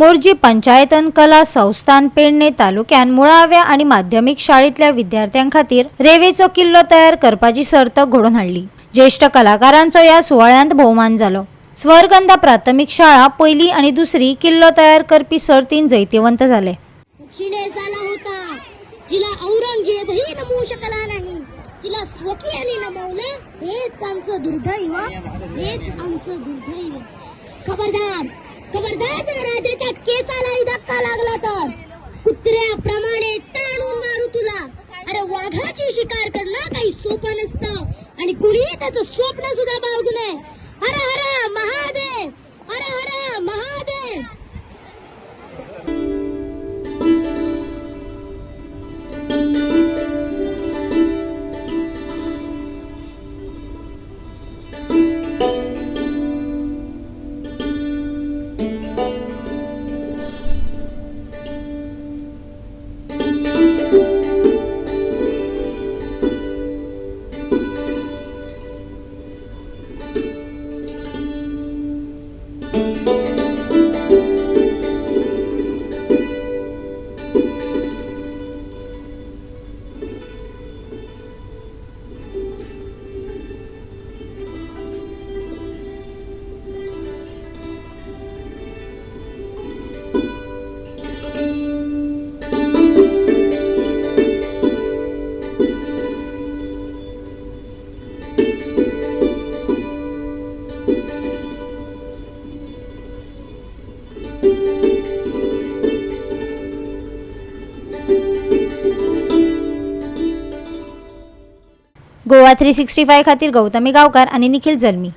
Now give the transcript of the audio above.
मोरजी पंचायतन कला संस्थान पेडणे तालुक्यान मुळाव्या आणि माध्यमिक शाळेतल्या विद्यार्थ्यांखातीर रेवेचो किल्लो तयार करपाची सर्त घडोवन हाडली. ज्येष्ठ कलाकारांचो या सुवाळ्यांत भोवमान जालो. स्वरगंधा प्राथमिक शाळा पहिली आणि दुसरी किल्लो तयार करपी सर्तीन जैतिवंत जाले झाला होता. जिला नमवू शकला नाही. तिला स्वकीयाने नमवले हेच आमचं दुर्दैव. हेच आमचं दुर्दैव. खबरदार खबरदार राजाच्या केसालाही धक्का लागला तर. कुत्र्याप्रमाणे ताणून मारू तुला. अरे वाघाची शिकार करणं काही सोपं नसतं. आणि कुणीही त्याचं स्वप्न सुद्धा बाळगू नये. अरे हर Goa three sixty five खातीर गौतमी गांवकार आणि निखिल जल्मी.